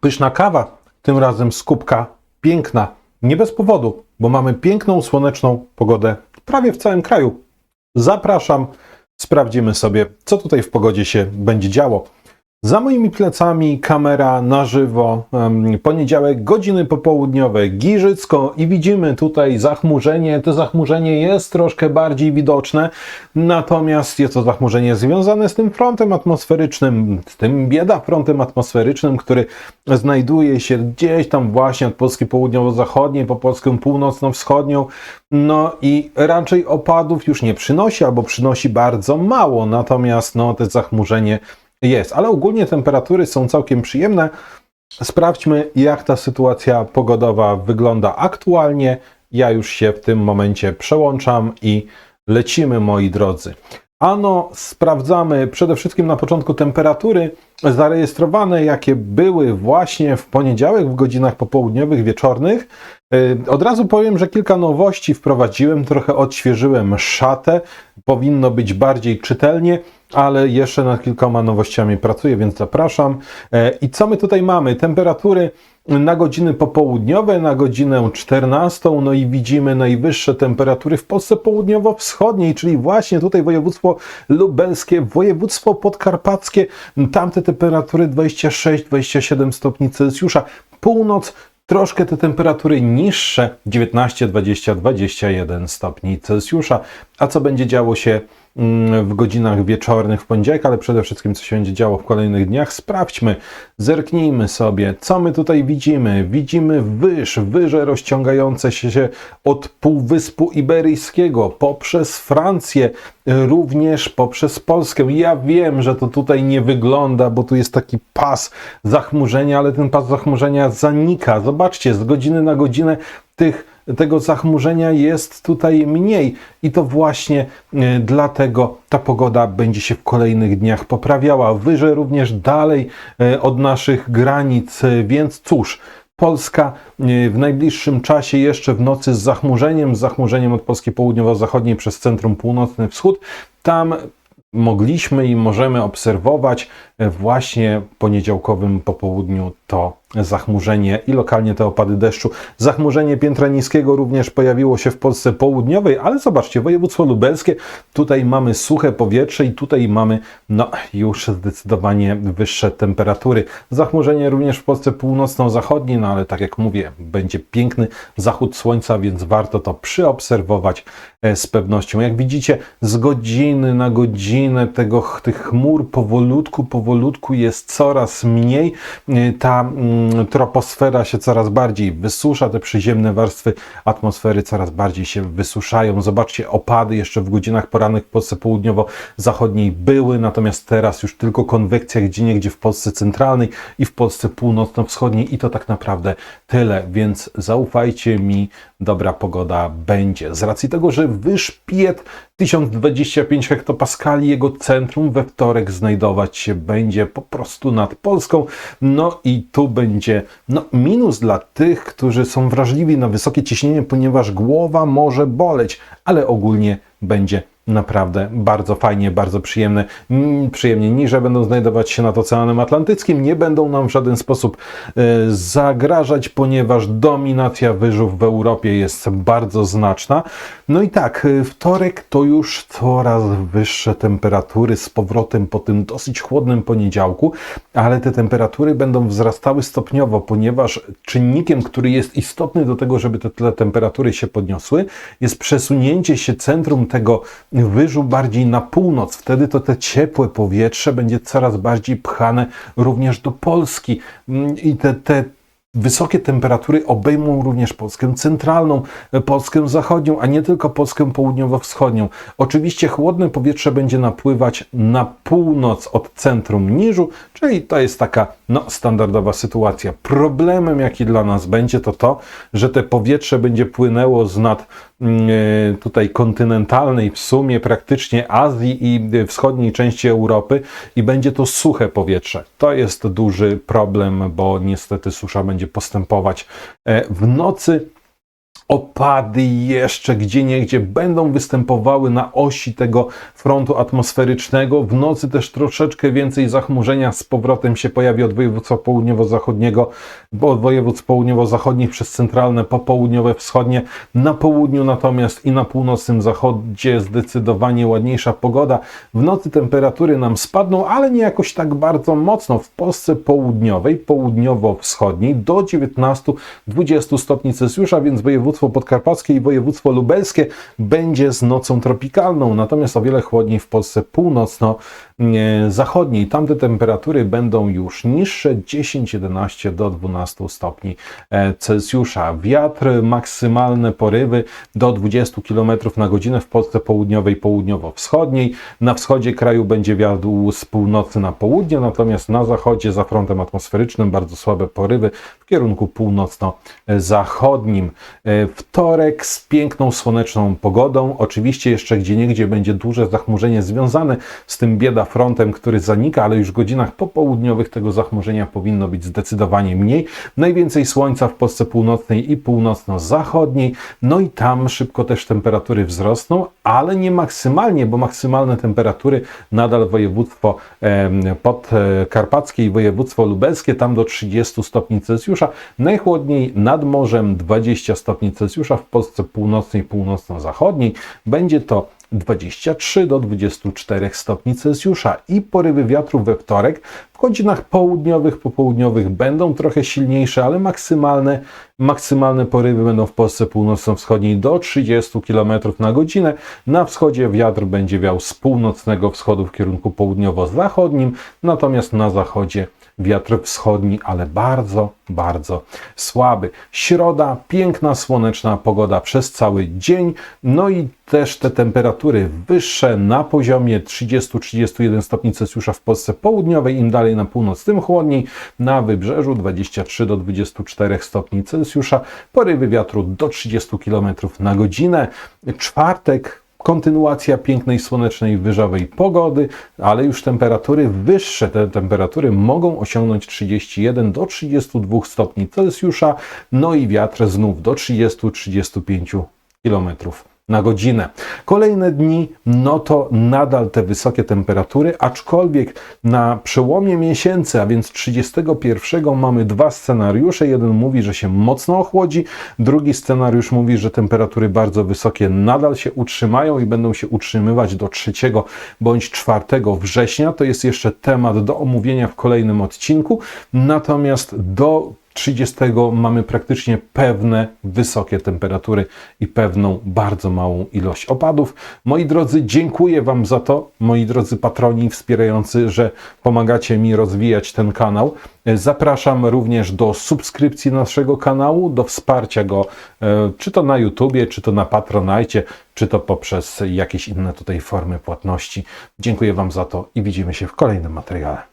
Pyszna kawa, tym razem z kubka, piękna, nie bez powodu, bo mamy piękną, słoneczną pogodę prawie w całym kraju. Zapraszam, sprawdzimy sobie, co tutaj w pogodzie się będzie działo. Za moimi plecami kamera na żywo, poniedziałek, godziny popołudniowe, Giżycko i widzimy tutaj zachmurzenie. To zachmurzenie jest troszkę bardziej widoczne, natomiast jest to zachmurzenie związane z tym frontem atmosferycznym, z tym bieda frontem atmosferycznym, który znajduje się gdzieś tam właśnie od Polski południowo-zachodniej po Polskę północno-wschodnią. No i raczej opadów już nie przynosi, albo przynosi bardzo mało, natomiast no, to zachmurzenie jest, ale ogólnie temperatury są całkiem przyjemne. Sprawdźmy, jak ta sytuacja pogodowa wygląda aktualnie. Ja już się w tym momencie przełączam i lecimy, moi drodzy. Ano, sprawdzamy przede wszystkim na początku temperatury zarejestrowane, jakie były właśnie w poniedziałek w godzinach popołudniowych, wieczornych. Yy, Od razu powiem, że kilka nowości wprowadziłem, trochę odświeżyłem szatę. Powinno być bardziej czytelnie, ale jeszcze nad kilkoma nowościami pracuję, więc zapraszam. E, I co my tutaj mamy? Temperatury na godziny popołudniowe, na godzinę 14, no i widzimy najwyższe temperatury w Polsce południowo-wschodniej, czyli właśnie tutaj województwo lubelskie, województwo podkarpackie, tamte temperatury 26-27 stopni Celsjusza. Północ troszkę te temperatury niższe 19, 20, 21 stopni Celsjusza. A co będzie działo się w godzinach wieczornych w poniedziałek, ale przede wszystkim co się będzie działo w kolejnych dniach, sprawdźmy, zerknijmy sobie, co my tutaj widzimy. Widzimy wyż, wyże rozciągające się od Półwyspu Iberyjskiego poprzez Francję, również poprzez Polskę. Ja wiem, że to tutaj nie wygląda, bo tu jest taki pas zachmurzenia, ale ten pas zachmurzenia zanika. Zobaczcie, z godziny na godzinę tych tego zachmurzenia jest tutaj mniej i to właśnie e, dlatego ta pogoda będzie się w kolejnych dniach poprawiała. Wyżej również dalej e, od naszych granic, e, więc cóż, Polska w najbliższym czasie jeszcze w nocy z zachmurzeniem, z zachmurzeniem od Polski południowo-zachodniej przez centrum północny wschód. Tam mogliśmy i możemy obserwować właśnie poniedziałkowym popołudniu to zachmurzenie i lokalnie te opady deszczu. Zachmurzenie piętra niskiego również pojawiło się w Polsce południowej, ale zobaczcie, województwo lubelskie, tutaj mamy suche powietrze i tutaj mamy no, już zdecydowanie wyższe temperatury. Zachmurzenie również w Polsce północno-zachodniej, no ale tak jak mówię, będzie piękny zachód słońca, więc warto to przyobserwować e, z pewnością. Jak widzicie, z godziny na godzinę tego, tych chmur powolutku, powolutku jest coraz mniej. E, Ta mm, troposfera się coraz bardziej wysusza, te przyziemne warstwy atmosfery coraz bardziej się wysuszają. Zobaczcie, opady jeszcze w godzinach porannych w Polsce południowo-zachodniej były, natomiast teraz już tylko konwekcja gdzie w Polsce centralnej i w Polsce północno-wschodniej i to tak naprawdę tyle, więc zaufajcie mi, dobra pogoda będzie. Z racji tego, że wyszpiet 1025 hektopaskali, jego centrum we wtorek znajdować się będzie po prostu nad Polską. No i tu będzie no, minus dla tych, którzy są wrażliwi na wysokie ciśnienie, ponieważ głowa może boleć, ale ogólnie będzie naprawdę bardzo fajnie, bardzo przyjemne. Przyjemnie niże będą znajdować się nad Oceanem Atlantyckim, nie będą nam w żaden sposób e, zagrażać, ponieważ dominacja wyżów w Europie jest bardzo znaczna. No i tak, e, wtorek to już coraz wyższe temperatury z powrotem po tym dosyć chłodnym poniedziałku, ale te temperatury będą wzrastały stopniowo, ponieważ czynnikiem, który jest istotny do tego, żeby te, te temperatury się podniosły, jest przesunięcie się centrum tego wyżu bardziej na północ. Wtedy to te ciepłe powietrze będzie coraz bardziej pchane również do Polski. Mm, I te, te Wysokie temperatury obejmą również Polskę centralną, Polskę zachodnią, a nie tylko Polskę południowo-wschodnią. Oczywiście chłodne powietrze będzie napływać na północ od centrum niżu, czyli to jest taka no, standardowa sytuacja. Problemem, jaki dla nas będzie, to to, że te powietrze będzie płynęło z nad mm, e, tutaj kontynentalnej, w sumie praktycznie Azji i wschodniej części Europy i będzie to suche powietrze. To jest duży problem, bo niestety susza będzie postępować. E, W nocy opady jeszcze gdzie niegdzie będą występowały na osi tego frontu atmosferycznego. W nocy też troszeczkę więcej zachmurzenia z powrotem się pojawi od województwa południowo-zachodniego, bo od województw południowo-zachodnich przez centralne, popołudniowe, wschodnie. Na południu natomiast i na północnym zachodzie zdecydowanie ładniejsza pogoda. W nocy temperatury nam spadną, ale nie jakoś tak bardzo mocno. W Polsce południowej, południowo-wschodniej do 19-20 stopni Celsjusza, więc województwo podkarpackie i województwo lubelskie będzie z nocą tropikalną, natomiast o wiele chłodniej w Polsce północno-zachodniej. Tamte temperatury będą już niższe 10-11 do 12 stopni e, Celsjusza. Wiatr, maksymalne porywy do 20 km na godzinę w Polsce południowej, południowo-wschodniej. Na wschodzie kraju będzie wiatr z północy na południe, natomiast na zachodzie za frontem atmosferycznym bardzo słabe porywy w kierunku północno-zachodnim. Wtorek z piękną słoneczną pogodą. Oczywiście jeszcze gdzieniegdzie będzie duże zachmurzenie związane z tym bieda frontem, który zanika, ale już w godzinach popołudniowych tego zachmurzenia powinno być zdecydowanie mniej. Najwięcej słońca w Polsce północnej i północno-zachodniej. No i tam szybko też temperatury wzrosną, ale nie maksymalnie, bo maksymalne temperatury nadal województwo podkarpackie i województwo lubelskie, tam do 30 stopni Celsjusza. Najchłodniej nad morzem 20 stopni Celsjusza, w Polsce północnej, północno-zachodniej. Będzie to 23 do 24 stopni Celsjusza i porywy wiatru we wtorek w godzinach południowych, popołudniowych będą trochę silniejsze, ale maksymalne, maksymalne porywy będą w Polsce północno-wschodniej do 30 km na godzinę. Na wschodzie wiatr będzie wiał z północnego wschodu w kierunku południowo-zachodnim, natomiast na zachodzie wiatr wschodni, ale bardzo, bardzo słaby. Środa, piękna, słoneczna pogoda przez cały dzień, no i też te temperatury wyższe na poziomie 30-31 stopni Celsjusza w Polsce południowej, im dalej na północ, tym chłodniej. Na wybrzeżu 23 do 24 stopni Celsjusza, porywy wiatru do 30 km na godzinę. Czwartek, kontynuacja pięknej, słonecznej, wyżowej pogody, ale już temperatury wyższe. Te temperatury mogą osiągnąć 31 do 32 stopni Celsjusza, no i wiatr znów do 30-35 km na godzinę. Kolejne dni, no to nadal te wysokie temperatury, aczkolwiek na przełomie miesięcy, a więc 31 mamy dwa scenariusze. Jeden mówi, że się mocno ochłodzi, drugi scenariusz mówi, że temperatury bardzo wysokie nadal się utrzymają i będą się utrzymywać do 3 bądź 4 września. To jest jeszcze temat do omówienia w kolejnym odcinku. Natomiast do 30 mamy praktycznie pewne wysokie temperatury i pewną bardzo małą ilość opadów. Moi drodzy, dziękuję Wam za to, moi drodzy patroni wspierający, że pomagacie mi rozwijać ten kanał. Zapraszam również do subskrypcji naszego kanału, do wsparcia go, e, czy to na YouTubie, czy to na Patronajcie, czy to poprzez jakieś inne tutaj formy płatności. Dziękuję Wam za to i widzimy się w kolejnym materiale.